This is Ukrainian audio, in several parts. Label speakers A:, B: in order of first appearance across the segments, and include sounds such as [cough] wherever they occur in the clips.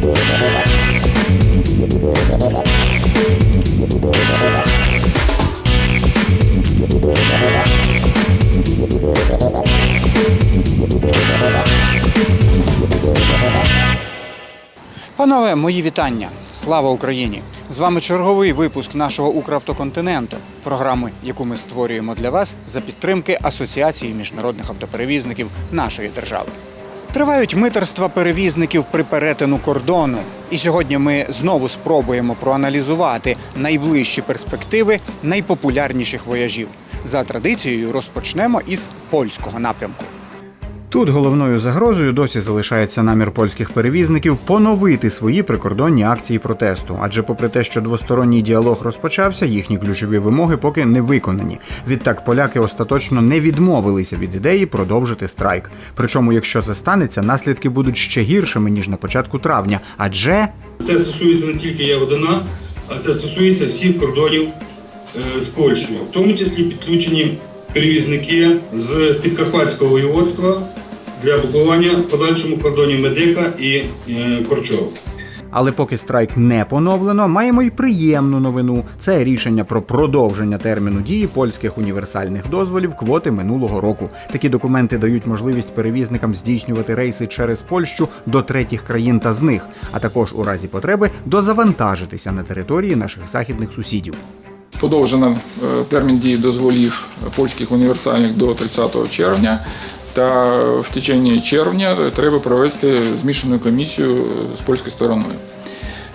A: Панове, мої вітання! Слава Україні! З вами черговий випуск нашого Укравтоконтиненту, програми, яку ми створюємо для вас за підтримки Асоціації міжнародних автоперевізників нашої держави. Тривають митерства перевізників при перетину кордону. І сьогодні ми знову спробуємо проаналізувати найближчі перспективи найпопулярніших вояжів. За традицією розпочнемо із польського напрямку. Тут головною загрозою досі залишається намір польських перевізників поновити свої прикордонні акції протесту. Адже, попри те, що двосторонній діалог розпочався, їхні ключові вимоги поки не виконані. Відтак поляки остаточно не відмовилися від ідеї продовжити страйк. Причому, якщо це станеться, наслідки будуть ще гіршими ніж на початку травня. Адже
B: Це стосується не тільки Ягодина, а це стосується всіх кордонів е, з Польщею, в тому числі підключені перевізники з Підкарпатського воєводства для блокування в подальшому кордонів Медика і е, Корчов.
A: Але поки страйк не поновлено, маємо й приємну новину. Це рішення про продовження терміну дії польських універсальних дозволів квоти минулого року. Такі документи дають можливість перевізникам здійснювати рейси через Польщу до третіх країн та з них, а також у разі потреби дозавантажитися на території наших західних сусідів.
C: Подовжено е, термін дії дозволів польських універсальних до 30 червня. Та в течение червня треба провести змішану комісію з польською стороною.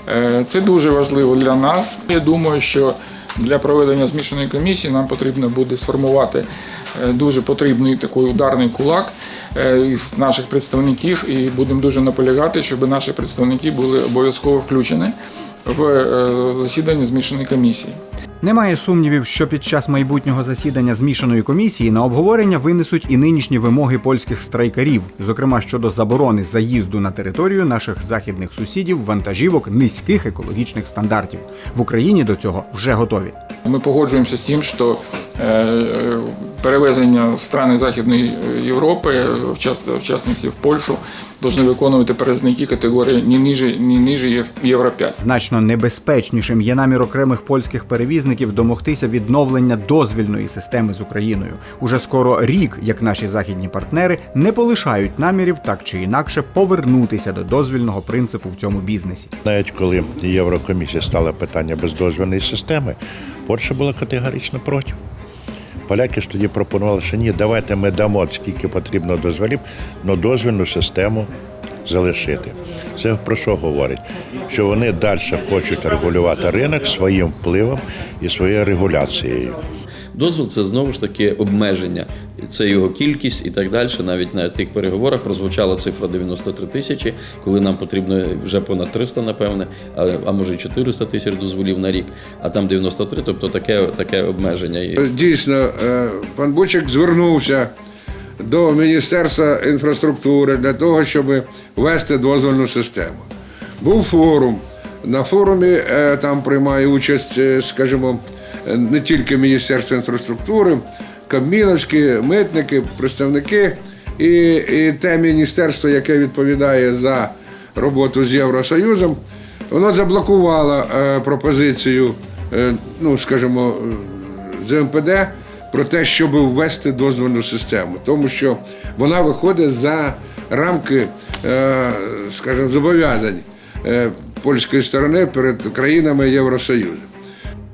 C: Е, Це дуже важливо для нас. Я думаю, що для проведення змішаної комісії нам потрібно буде сформувати е, дуже потрібний такий ударний кулак е, із наших представників, і будемо дуже наполягати, щоб наші представники були обов'язково включені в е, засідання змішаної комісії.
A: Немає сумнівів, що під час майбутнього засідання змішаної комісії на обговорення винесуть і нинішні вимоги польських страйкарів, зокрема щодо заборони заїзду на територію наших західних сусідів вантажівок низьких екологічних стандартів. В Україні до цього вже готові.
C: Ми погоджуємося з тим, що е, перевезення в страни Західної Європи, в част- в частності в Польщу, повинні виконувати перевізники категорії не ниже, не ниже Є- Євро 5.
A: Значно небезпечнішим є намір окремих польських перевізників домогтися відновлення дозвільної системи з Україною. Уже скоро рік, як наші західні партнери не полишають намірів так чи інакше повернутися до дозвільного принципу в цьому бізнесі.
D: Навіть коли Єврокомісія стала питання бездозвільної системи, Польща була категорично проти. Поляки ж тоді пропонували, що ні, давайте ми дамо скільки потрібно дозволів, але дозвільну систему залишити. Це про що говорить? Що вони далі хочуть регулювати ринок своїм впливом і своєю регуляцією.
E: Дозвіл це знову ж таки обмеження. Це його кількість і так далі. Навіть на тих переговорах прозвучала цифра 93 тисячі, коли нам потрібно вже понад 300, напевне, а, а може й 400 тисяч дозволів на рік, а там 93, тобто таке, таке обмеження.
F: Дійсно, е, пан Бучик звернувся до Міністерства інфраструктури для того, щоб ввести дозвольну систему. Був форум. На форумі е, там приймає участь, е, скажімо, не тільки Міністерство інфраструктури, Кабміновські, митники, представники і, і те міністерство, яке відповідає за роботу з Євросоюзом, воно заблокувало е, пропозицію, е, ну скажімо, е, з МПД про те, щоб ввести дозвольну систему, тому що вона виходить за рамки, е, скажімо, зобов'язань польської сторони перед країнами Євросоюзу.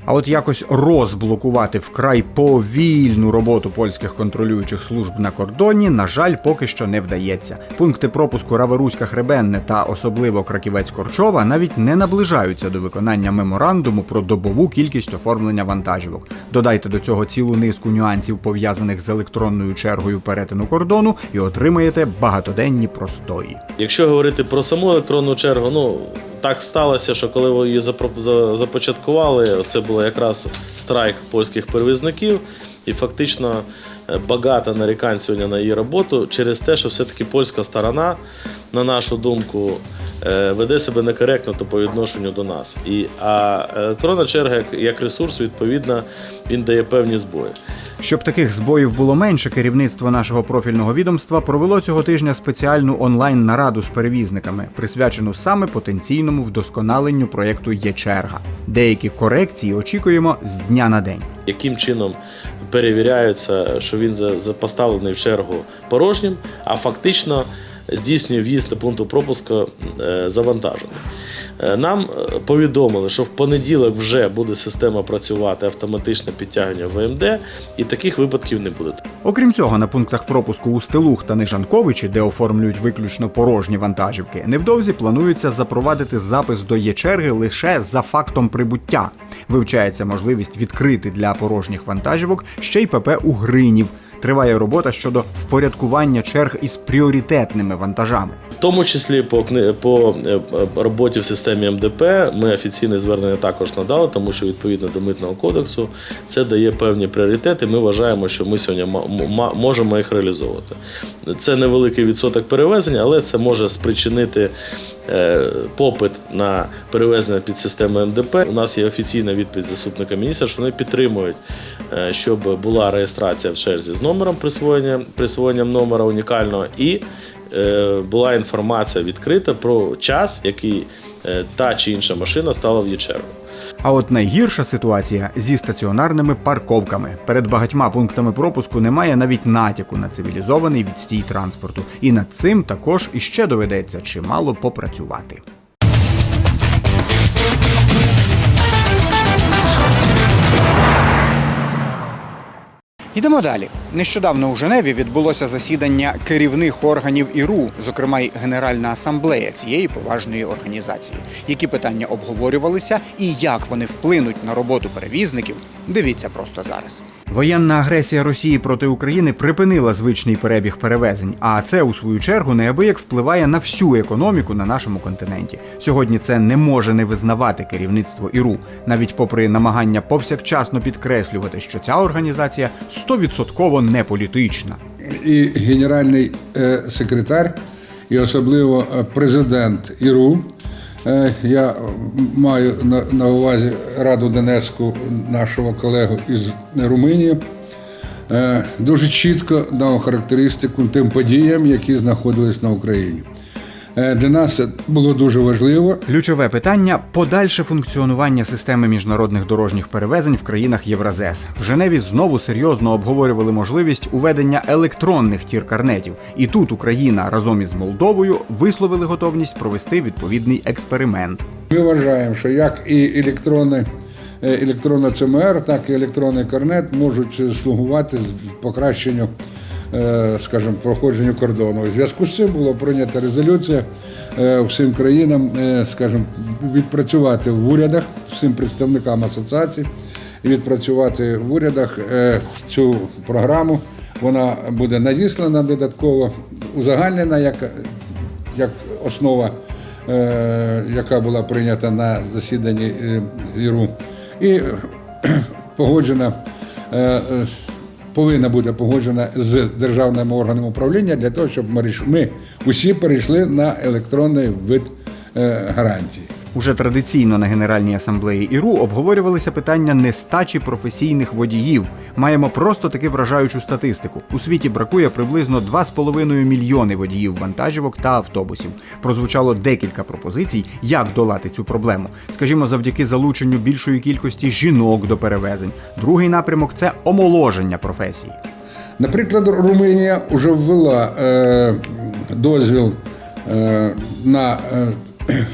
A: А от якось розблокувати вкрай повільну роботу польських контролюючих служб на кордоні, на жаль, поки що не вдається. Пункти пропуску Раворуська Хребенне та особливо Краківець Корчова навіть не наближаються до виконання меморандуму про добову кількість оформлення вантажівок. Додайте до цього цілу низку нюансів пов'язаних з електронною чергою перетину кордону, і отримаєте багатоденні простої.
G: Якщо говорити про саму електронну чергу, ну так сталося, що коли її започаткували, це було якраз страйк польських перевізників, і фактично е, багато нарікань сьогодні на її роботу через те, що все-таки польська сторона, на нашу думку, е, веде себе некоректно то по відношенню до нас. І, а електронна черга як ресурс, відповідно, він дає певні збої.
A: Щоб таких збоїв було менше, керівництво нашого профільного відомства провело цього тижня спеціальну онлайн-нараду з перевізниками, присвячену саме потенційному вдосконаленню проєкту Є-черга. Деякі корекції очікуємо з дня на день.
G: яким чином перевіряється, що він за- поставлений в чергу порожнім, а фактично здійснює в'їзд до пункту пропуску е, завантажений. Е, Нам е, повідомили, що в понеділок вже буде система працювати автоматичне підтягування ВМД, і таких випадків не буде.
A: Окрім цього, на пунктах пропуску у Стелух та Нижанковичі, де оформлюють виключно порожні вантажівки, невдовзі планується запровадити запис до є-черги лише за фактом прибуття. Вивчається можливість відкрити для порожніх вантажівок ще й ПП у Гринів. Триває робота щодо впорядкування черг із пріоритетними вантажами.
G: Тому числі по, по е, роботі в системі МДП ми офіційне звернення також надали, тому що відповідно до митного кодексу це дає певні пріоритети. Ми вважаємо, що ми сьогодні можемо їх реалізовувати. Це невеликий відсоток перевезення, але це може спричинити е, попит на перевезення під систему МДП. У нас є офіційна відповідь заступника міністра, що вони підтримують, е, щоб була реєстрація в черзі з номером присвоєння, присвоєнням номера унікального і була інформація відкрита про час, який е, та чи інша машина стала в її чергу.
A: А от найгірша ситуація зі стаціонарними парковками. Перед багатьма пунктами пропуску немає навіть натяку на цивілізований відстій транспорту. І над цим також іще доведеться чимало попрацювати. Йдемо далі. Нещодавно у Женеві відбулося засідання керівних органів ІРУ, зокрема й Генеральна асамблея цієї поважної організації. Які питання обговорювалися і як вони вплинуть на роботу перевізників, дивіться просто зараз. Воєнна агресія Росії проти України припинила звичний перебіг перевезень, а це у свою чергу неабияк впливає на всю економіку на нашому континенті. Сьогодні це не може не визнавати керівництво ІРУ, навіть попри намагання повсякчасно підкреслювати, що ця організація стовідсотково не політична.
F: і генеральний е, секретар, і особливо е, президент ІРУ. Е, Я маю на, увазі Раду Донецьку нашого колегу із Румунії. е, Дуже чітко дав характеристику тим подіям, які знаходились на Україні. Е, Для нас було дуже важливо.
A: Ключове питання подальше функціонування системи міжнародних дорожніх перевезень в країнах Євразес. В Женеві знову серйозно обговорювали можливість уведення електронних тіркарнетів. І тут Україна разом із Молдовою висловили готовність провести відповідний експеримент.
F: Ми вважаємо, що як і електронне, е, електронна ЦМР, так і електронний карнет можуть слугувати покращенню, скажімо, проходженню кордону. У зв'язку з цим була прийнята резолюція е, всім країнам, е, скажімо, відпрацювати в урядах, всім представникам асоціацій, відпрацювати в урядах е, цю програму. Вона буде надіслана додатково, узагальнена як, як основа е, яка була прийнята на засіданні е, ІРУ, і е, [clears throat] погоджена, е, е, повинна бути погоджена з державними органами управління для того, щоб ми усі перейшли на електронний вид е, гарантії.
A: Уже традиційно на Генеральній асамблеї ІРУ обговорювалися питання нестачі професійних водіїв. Маємо просто таки вражаючу статистику. У світі бракує приблизно 2,5 мільйони водіїв вантажівок та автобусів. Прозвучало декілька пропозицій, як долати цю проблему. Скажімо, завдяки залученню більшої кількості жінок до перевезень. Другий напрямок це омоложення професії.
F: Наприклад, Румунія вже ввела е, дозвіл е, на, е,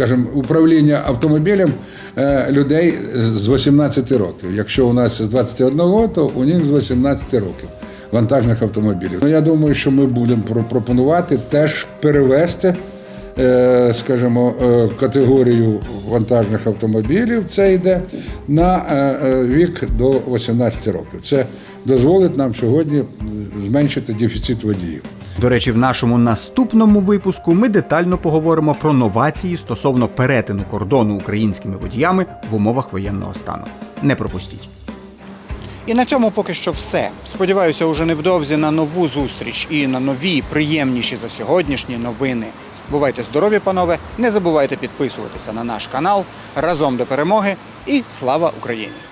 F: скажімо, управління автомобілем е, людей з 18 років. Якщо у нас з 21, то у них з 18 років вантажних автомобілів. Ну, я думаю, що ми будемо пропонувати теж перевести. е, Скажімо, е, категорію вантажних автомобілів це йде на вік до 18 років. Це дозволить нам сьогодні зменшити дефіцит водіїв.
A: До речі, в нашому наступному випуску ми детально поговоримо про новації стосовно перетину кордону українськими водіями в умовах воєнного стану. Не пропустіть. І на цьому поки що все. Сподіваюся, уже невдовзі на нову зустріч і на нові, приємніші за сьогоднішні новини. Бувайте здорові, панове! Не забувайте підписуватися на наш канал разом до перемоги і слава Україні!